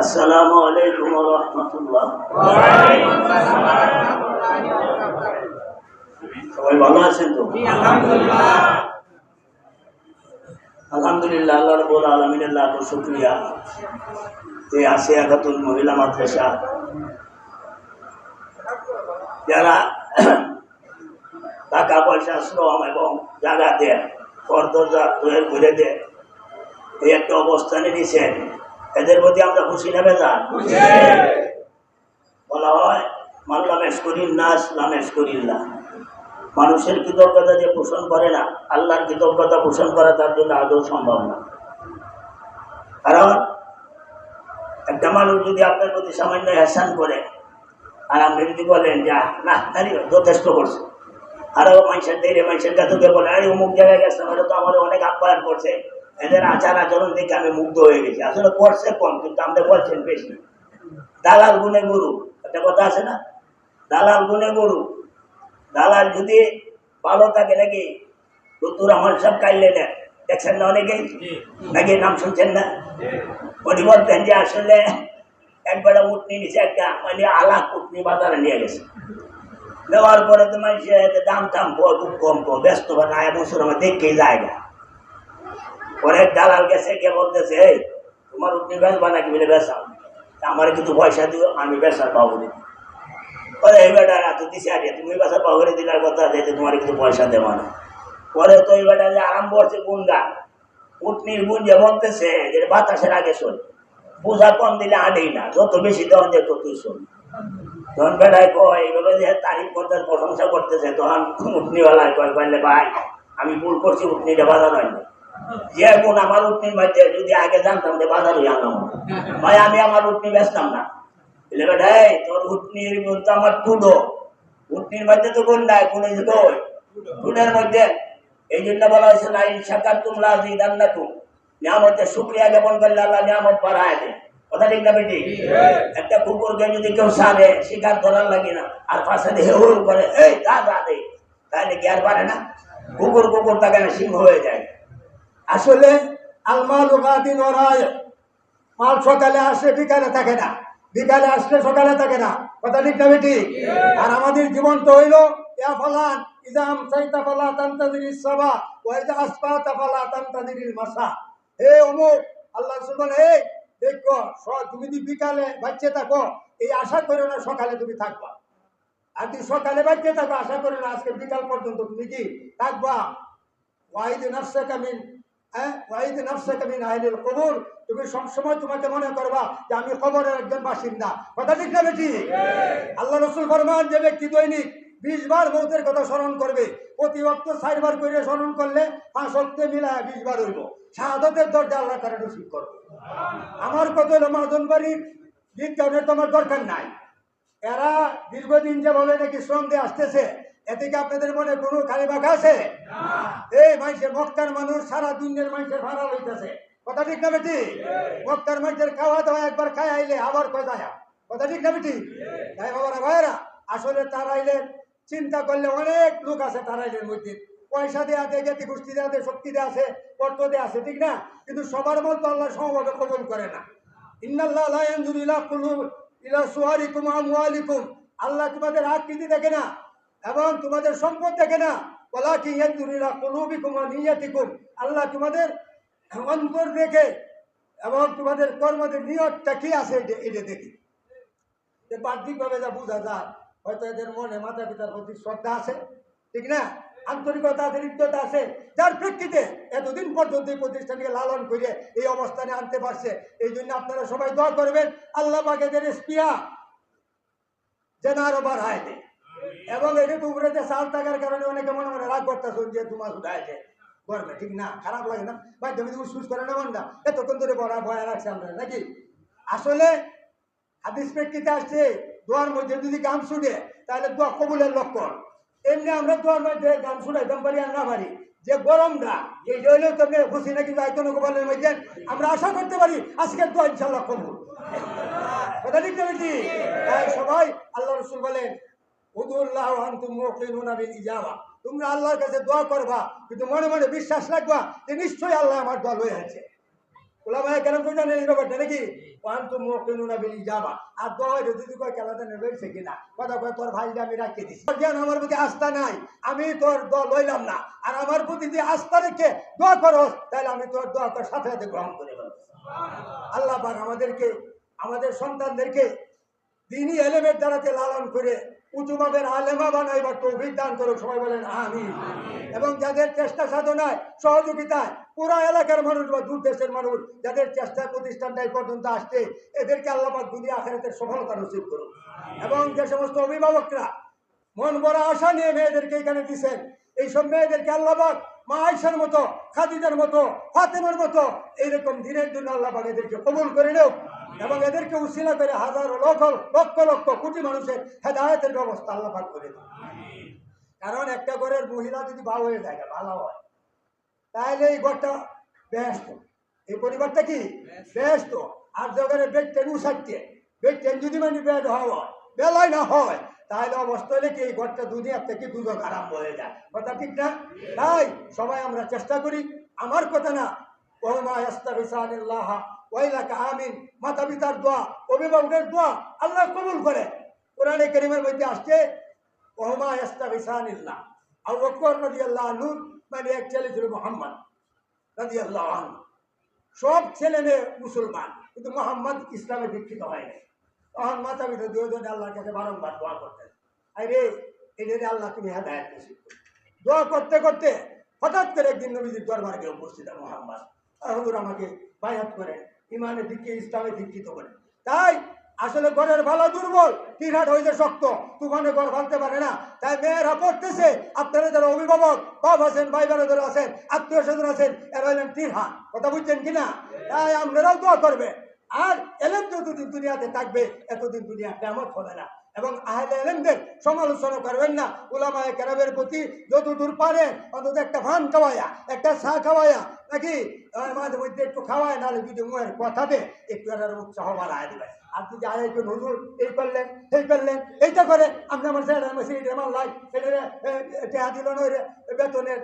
আসসালামু আলাইকুম রহমতুল্লাহ। সবাই ভালো আছেন তো? আলহামদুলিল্লাহ। আল্লাহ রবুল আলমিনের লাখ শুক্রিয়া। যে আসিয়া খাতুন মহিলা মাদ্রাসা। যারা টাকা পয়সা শ্রম এবং জায়গা দেয় করদরজা তৈরি করে দেয় এই একটা অবস্থানে নিছেন। এদের প্রতি আমরা খুশি নেবে যান বলা হয় মাল্লামেশ করিল নাস লামেশ করিল্লা মানুষের কৃতজ্ঞতা যে পোষণ করে না আল্লাহর কৃতজ্ঞতা পোষণ করা তার জন্য আদৌ সম্ভব না। কারণ একটা মানুষ যদি আপনার প্রতি সামান্য হ্যাসান করে আর আপনি যদি বলেন যে না যথেষ্ট করছে। আরও মানুষের দেরে মানুষের কাছে বলে আরে অমুক জায়গায় গেছে তো আমার অনেক আপ্যায়ন করছে। এদের আচার আচরণ দেখে আমি মুগ্ধ হয়ে গেছি। আসলে করছে কম, কিন্তু আমরা করছেন বেশি। দালাল গুনে গরু, একটা কথা আছে না? দালাল গুনে গরু। দালাল যদি ভালো থাকে নাকি? লুতুর রহমান সব কাইলে নেন দেখছেন না অনেকেই নাকি নাম শুনছেন না? উনি বলতেন যে আসলে একবারে উঠনি নিচে একটা মানে আলাক উঠনি বাজারে নিয়ে গেছে। নেওয়ার পরে তো মানুষের দাম টাম খুব কম কম, ব্যস্ত বা না বছর আমার দেখেই যায় না। পরে দালাল গেছে, গিয়ে বলতেছে, এই, তোমার উঠনি বেচবা নাকি বলে বেচাও আমার কিন্তু পয়সা দিও, আমি বেচার পাবো পরে এই বেটা এত দিছে আগে, তুমি বেচা পাবো দিলার কথা দিতে তোমার কিন্তু পয়সা দেবো না। পরে তো এই বেটা যে আরম্ভ করছে গুন গান উঠনির গুন যে বলতেছে যে, বাতাসের আগে শোন, বোঝা কম দিলে আনেই না, যত বেশি দেওয়া যায় ততই শোন। তখন বেটায় কয়, এইভাবে যে তারিফ করতে, প্রশংসা করতেছে, তখন উঠনিওয়ালায় কয় বললে ভাই, আমি ভুল করছি উঠনিটা বাধা নয়। যে আমার উঠনির মধ্যে যদি আগে জানতাম যে আনলাম ভাই, আমি আমার উঠনি বেচতাম না। বেটা তোর উঠনির আমার টুডো উঠনির মধ্যে তো নাই মধ্যে, এই জন্য বলা হয়েছে না আজি দান্না তুম শুক্রিয়া জ্ঞাপন করলে আল্লাহ নিয়ামত বাড়ায় দেয়। কথা ঠিক না বেটি? একটা কুকুরকে যদি কেউ সারে শিকার ধরার লাগে না, আর পাশে দিয়ে হুল করে, এই দা দা দে তাহলে পারে না? কুকুর কুকুর তাকে না সিংহ হয়ে যায়? আসলে আলমাল উগাদিন ওরায় মাল সকালে আসে বিকালে থাকে না। বিকালে আসলে সকালে থাকে না। কথা ঠিক না বেটি? আর আমাদের জীবন তো হইল ইয়া ফলান ইজাম সাইতা ফালা তান্তাদির ইসাবা ওয়াইজা আসফাতা ফালা তান্তাদির মাসা। হে অমুক আল্লাহ সুবহান হে দেখো স- তুমি যদি বিকালে বাচ্চে থাকো এই আশা করো না সকালে তুমি থাকবা। আর তুমি সকালে বাচ্চে থাকো আশা করো না আজকে বিকাল পর্যন্ত তুমি কি থাকবা? ওয়াহিদ নাফসাকা মিন হ্যাঁ? তুমি সবসময় তোমাকে মনে করবা যে আমি একজন কথা আল্লাহ দৈনিক স্মরণ করবে, প্রতি অক্ত চারবার করে স্মরণ করলে পাঁচ অক্তে মিলায় বিশ বার হইব। শাহাদতের দরজা আল্লাহ তারা নসিব করবে। আমার কত হলো মাদন বাড়ির তোমার দরকার নাই। এরা দীর্ঘদিন যেভাবে নাকি শ্রম দিয়ে আসতেছে এতে কি আপনাদের মনে কোনো খালি বাঘা আছে? এই মানুষের মক্কার মানুষ সারা দুনিয়ার মানুষের ভাড়া লইতেছে। কথা ঠিক না বেটি? মক্কার মানুষের খাওয়া দাওয়া একবার খাই আইলে আবার কয় যায়? কথা ঠিক না বেটি? তাই বাবারা ভাইরা আসলে তারা আইলে চিন্তা করলে অনেক লোক আছে তারা আইলের মধ্যে। পয়সা দেওয়া আছে জ্ঞাতি গোষ্ঠী দেওয়া আছে শক্তি দেওয়া আছে অর্থ দেওয়া আছে ঠিক না? কিন্তু সবার মতো আল্লাহ সমভাবে কবল করে না। ইন্নাল্লাহ ইলা ওয়া আমওয়ালিকুম। আল্লাহ তোমাদের আকৃতি দেখে না এবং তোমাদের সম্পদ দেখে না। ইয়ানজুরু ইলা কুলুবিকুম ওয়া নিয়াতিকুম। আল্লাহ তোমাদের অন্তর দেখে এবং তোমাদের কর্মদের নিয়তটা কি আছে এটা এটা দেখি। যে বাহ্যিকভাবে যা বোঝা যায়, হয়তো এদের মনে মাতা পিতার প্রতি শ্রদ্ধা আছে, ঠিক না? আন্তরিকতা আছে হৃদ্যতা আছে, যার প্রেক্ষিতে এতদিন পর্যন্ত এই প্রতিষ্ঠানকে লালন করে এই অবস্থানে আনতে পারছে, এই জন্য আপনারা সবাই দোয়া করবেন, আল্লাহ এদের স্পিয়া যেন আরও বাড়ায় দেয়। এবং এটা উপরেতে চাল থাকার কারণে অনেকে মনে মনে রাগ করতেছে যে তোমার উঠাইছে করবে, ঠিক না, খারাপ লাগে না, ভাই তুমি তুমি সুস্থ করে না মনটা এতক্ষণ ধরে বড় ভয় রাখছে আমরা নাকি? আসলে হাদিস প্রেক্ষিতে আসছে, দোয়ার মধ্যে যদি গান শুনে তাহলে দোয়া কবুলের লক্ষণ। এমনি আমরা দোয়ার মধ্যে গান শুনাইতাম পারি আর না পারি। যে গরমটা, এই জন্য তোমরা খুশি নাকি আয়তন গোপালের মধ্যে? আমরা আশা করতে পারি আজকের দোয়া ইনশাল্লাহ কবুল। কথা ঠিক না? তাই সবাই আল্লাহ রসুল বলেন তোমরা আল্লাহর কাছে দোয়া করবা, কিন্তু মনে মনে বিশ্বাস রাখবা যে নিশ্চয়ই আল্লাহ আমার দল হয়ে আছে। কেন ইজাবা আর যদি কথা কয়, তোর আমি আমার আস্থা নাই। আমি তোর দোয়া লইলাম না। আর আমার প্রতি যে আস্থা রেখে দোয়া করস, তাহলে আমি তোর দোয়া তোর সাথে সাথে গ্রহণ করে আল্লাহ আমাদেরকে, আমাদের সন্তানদেরকে দিনই এলেমের দ্বারাতে লালন করে উঁচুভাবের আলেমা বানাইবার তৌফিক দান করুক, সবাই বলেন আমি এবং যাদের চেষ্টা সাধনায়, সহযোগিতায়, পুরো এলাকার মানুষ বা দূর দেশের মানুষ যাদের চেষ্টা প্রতিষ্ঠানটা এই পর্যন্ত আসছে, এদেরকে আল্লাপাক দুনিয়া আখেরাতের সফলতা নসিব করুক। এবং যে সমস্ত অভিভাবকরা মন বড় আশা নিয়ে মেয়েদেরকে এখানে দিচ্ছেন এইসব মেয়েদেরকে আল্লাহবাক মা আয়সার মতো, খাদিজার মতো, ফাতেমার মতো, এইরকম দিনের জন্য আল্লাহবাক এদেরকে কবুল করে নেও। এবং এদেরকে উশিলা করে হাজারো লক্ষ লক্ষ লক্ষ কোটি মানুষের হেদায়তের ব্যবস্থা আল্লাহবাক করে দেয় কারণ একটা ঘরের মহিলা যদি ভালো হয়ে যায় ভালো হয়। তাহলে এই ঘরটা ব্যস্ত। এই পরিবারটা কি? ব্যস্ত। আর যখন বেড টেন উঠাচ্ছে বেড টেন যদি মানে বেড হওয়া, বেলায় না হয় তাহলে অবস্থা হলে কি এই ঘরটা দুনিয়ার থেকে দুধক আরম্ভ হয়ে যায়। কথা ঠিক না? তাই সবাই আমরা চেষ্টা করি। আমার কথা না ওমা আস্তাফিসানিল্লাহ মাতা পিতার দোয়া, অভিভাবকের দোয়া আল্লাহ কবুল করে। কোরআনে করিমের মধ্যে আসছে, ওহমা আস্তাফিসানিল্লাহ আবু বকর রাদিয়াল্লাহু আনহু মানে এক ছেলে ছিল মোহাম্মদ রাদিয়াল্লাহু আনহু। সব ছেলে মেয়ে মুসলমান, কিন্তু মোহাম্মদ ইসলামে দীক্ষিত হয়নি তখন মাতা পিতা দুজন আল্লাহর কাছে বারংবার দোয়া করতেন। আরে এটা আল্লাহ তুমি হেদায়ত নসিব করো। দোয়া করতে করতে হঠাৎ করে একদিন নবীজির দরবারে উপস্থিত মোহাম্মদ। আর হুজুর আমাকে বায়াত করেন ইমানে দিকে ইসলামে দীক্ষিত করে তাই আসলে ঘরের ভালো দুর্বল টিঘাট হয়েছে শক্ত, তুফানে ঘর ভাঙতে পারে না। তাই মেয়েরা পড়তেছে, আপনারা যারা অভিভাবক, বাপ আছেন, ভাই বোনেরা আছেন, আত্মীয় স্বজন আছেন, এরা হলেন টিঘাট কথা বুঝছেন কিনা তাই আপনারাও দোয়া করবে। আর এলেন যতদিন দুনিয়াতে থাকবে, এতদিন দুনিয়া কেমন হবে না। এবং আহলে এলেমদের সমালোচনা করবেন না, উলামায়ে কেরামের প্রতি যতদূর পারে অন্তত একটা ভান খাওয়ায়া, একটা চা খাওয়ায়া, নাকি মাঝে মধ্যে একটু খাওয়ায়, নাহলে যদি মুয়ের কথাতে একটু এর উৎসাহ বাড়ায় দেবে। আর যদি আর একটু নজর এই করলেন এই করলেন, এইটা করে, আপনি আমার স্যার আমার সেই আমার লাই এটা টেহা দিল নয় বেতনের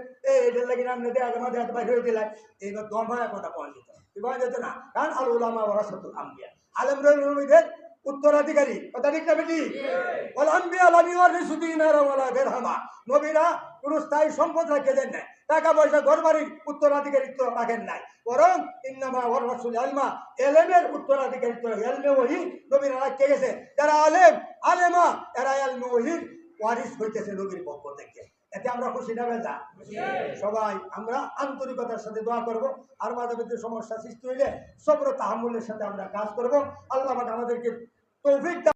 এটার লাগি আপনি দেয়া মাঝে হাতে বাইরে হয়ে দিলেন, এইবার দমায় কথা পাওয়া যেত। পাওয়া যেত না, কারণ আল উলামা ওরাসাতুল আম্বিয়া। আলম রহিমের উত্তরাধিকারী। কথা ঠিক না বেটি? নবীরা কোনো স্থায়ী সম্পদ রেখে দেন নাই। টাকা পয়সা ঘর বাড়ির উত্তরাধিকারিত্ব রাখেন নাই। বরং ইন্নামা ওয়ার রাসূল আলমা, এলেমের উত্তরাধিকারিত্ব, এলমে নবীরা গেছে। যারা আলেম, আলেমা, এরা এলমে ওহির ওয়ারিস হইতেছে নবীর পক্ষ থেকে। এতে আমরা খুশি না বেজা? সবাই আমরা আন্তরিকতার সাথে দোয়া করব। আর মাঝে সমস্যা সৃষ্টি হইলে সব্র তাহামুলের সাথে আমরা কাজ করব। আল্লাহ আমাদেরকে তৌফিক দান